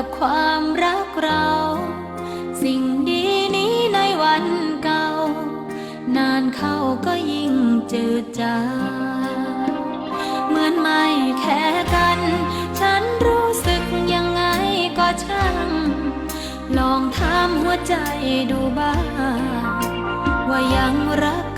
กับความรักเรา สิ่งดีนี้ในวันเก่า นานเข้าก็ยิ่งจืดจางเหมือนไม่แค่กัน ฉันรู้สึกยังไงก็ช่าง ลองถามหัวใจดูบ้าง ว่ายังรัก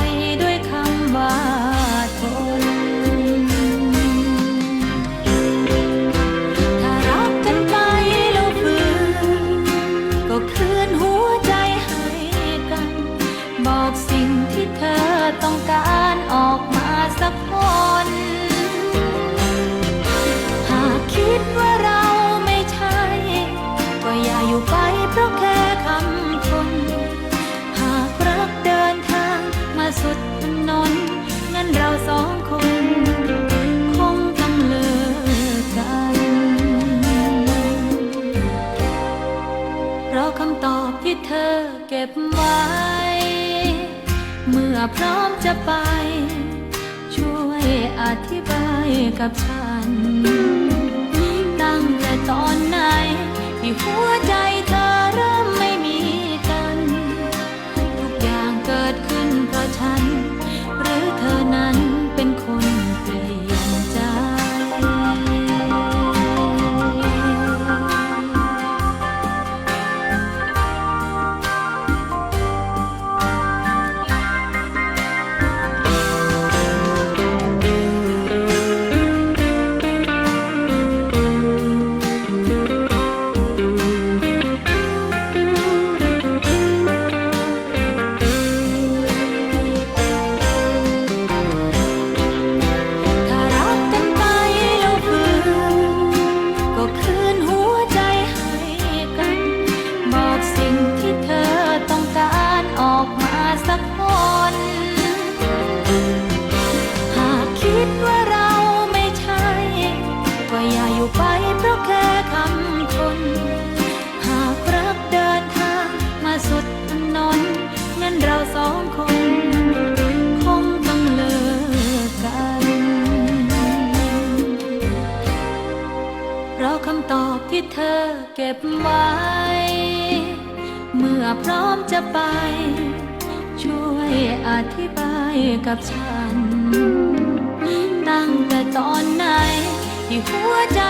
ต้องการออกมาสักคน หากคิดว่าเราไม่ใช่ ก็อย่าอยู่ไปเพราะแค่คำคนหากรักเดินทางมาสุดถนนงั้นเราสองคนคงต้องเลิกกันเพราะคำตอบที่เธอเก็บไว้ มื่อพร้อมจะไป ช่วยอธิบายกับฉัน ตั้งแต่ตอนไหนที่หัว นนงั้นเราสองคนคงต้องเลิกกัน เพราะคำตอบที่เธอเก็บไว้ เมื่อพร้อมจะไป ช่วยอธิบายกับฉัน ตั้งแต่ตอนไหนที่หัวใจ